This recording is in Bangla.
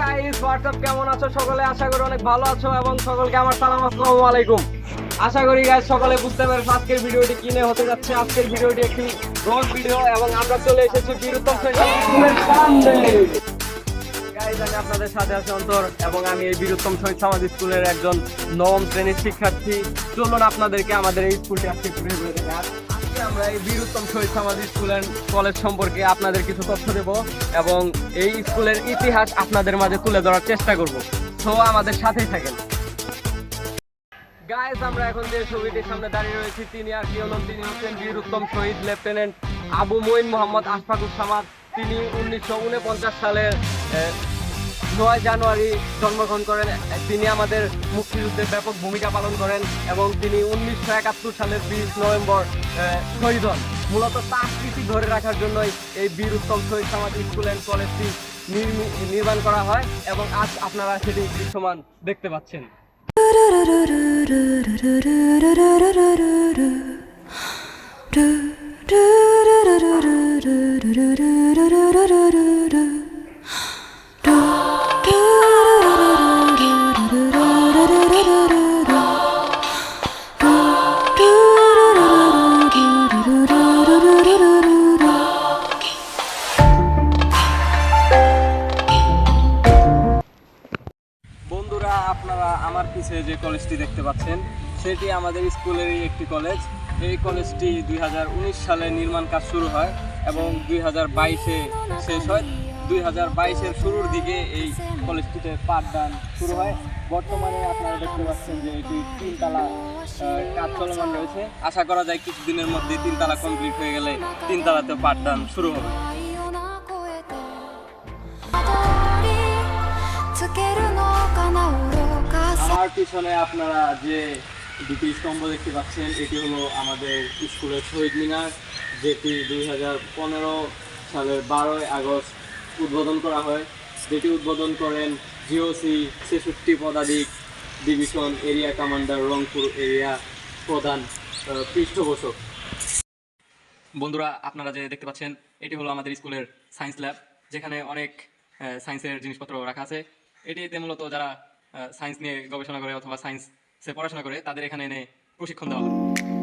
গাইস হোয়াটসঅ্যাপ কেমন আছো সকলে? আশা করি অনেক ভালো আছো এবং সকলকে আমার সালাম, আসসালামু আলাইকুম। আশা করি গাইস সকলে বুঝতে পেরেছ আজকের ভিডিওটি হতে যাচ্ছে। আজকের ভিডিওটি একটি ভিডিও এবং আমরা চলে এসেছি গাইস আমি আপনাদের সাথে আছি অন্তর এবং আমি এই শহীদ স্কুলের একজন নবম শ্রেণির শিক্ষার্থী। চলুন আপনাদেরকে আমাদের এই স্কুলটি আজকে ঘুরে ঘুরে দেখাই। আজকে আমরা এই বীরুত্তম শহীদ সমাজ স্কুল কলেজ সম্পর্কে আপনাদের কিছু তথ্য দেব এবং এই স্কুলের ইতিহাস আপনাদের মাঝে তুলে ধরার চেষ্টা করব। তো আমাদের সাথেই থাকেন। গাইস আমরা এখন যে ছবিটির সামনে দাঁড়িয়ে রয়েছি, তিনি আর কেউ নন তিনি হচ্ছেন বীর উত্তম শহীদ লেফটেন্যান্ট আবু মঈন মোহাম্মদ আশফাকুর সামাদ। তিনি উনিশশো উনপঞ্চাশ সালের নয় জানুয়ারি জন্মগ্রহণ করেন। তিনি আমাদের মুক্তিযুদ্ধে ব্যাপক ভূমিকা পালন করেন এবং তিনি উনিশশো একাত্তর সালের বিশ নভেম্বর শহীদ হন। মূলত তার স্মৃতি ধরে রাখার জন্যই এই বীর উত্তম শহীদ সমাজ স্কুল অ্যান্ড কলেজটি নির্মি- নির্মাণ করা হয় এবং আজ আপনারা সেটি দৃশ্যমান দেখতে পাচ্ছেন। বন্ধুরা আমার পিছে যে কলেজটি দেখতে পাচ্ছেন, সেটি আমাদের স্কুলেরই একটি কলেজ এই কলেজটি দুই হাজার উনিশ সালে নির্মাণ কাজ শুরু হয় এবং দুই হাজার বাইশে শেষ হয়। দুই হাজার বাইশের শুরুর দিকে এই কলেজটিতে পাঠদান শুরু হয়। বর্তমানে আপনারা দেখতে পাচ্ছেন যে এটি তিনতলা কাজ চলমান রয়েছে। আশা করা যায় কিছুদিনের মধ্যে তিনতলা কমপ্লিট হয়ে গেলে তিনতলাতে পাঠদান শুরু হবে। আমার পিছনে আপনারা যে দুটি স্তম্ভ দেখতে পাচ্ছেন, এটি হলো আমাদের স্কুলের শহীদ মিনার, যেটি দুই হাজার পনেরো সালের বারোই আগস্ট উদ্বোধন করা হয়। যেটি উদ্বোধন করেন জিওসি ছেষট্টি পদাধিক division area commander, Rangpur area প্রধান পৃষ্ঠপোষক। বন্ধুরা, আপনারা যে দেখতে পাচ্ছেন, এটি হলো আমাদের স্কুলের সায়েন্স ল্যাব, যেখানে অনেক সায়েন্সের জিনিসপত্র রাখা আছে। এটিতে মূলত যারা সায়েন্স নিয়ে গবেষণা করে অথবা সায়েন্সে পড়াশোনা করে, তাদের এখানে এনে প্রশিক্ষণ দেওয়া হয়।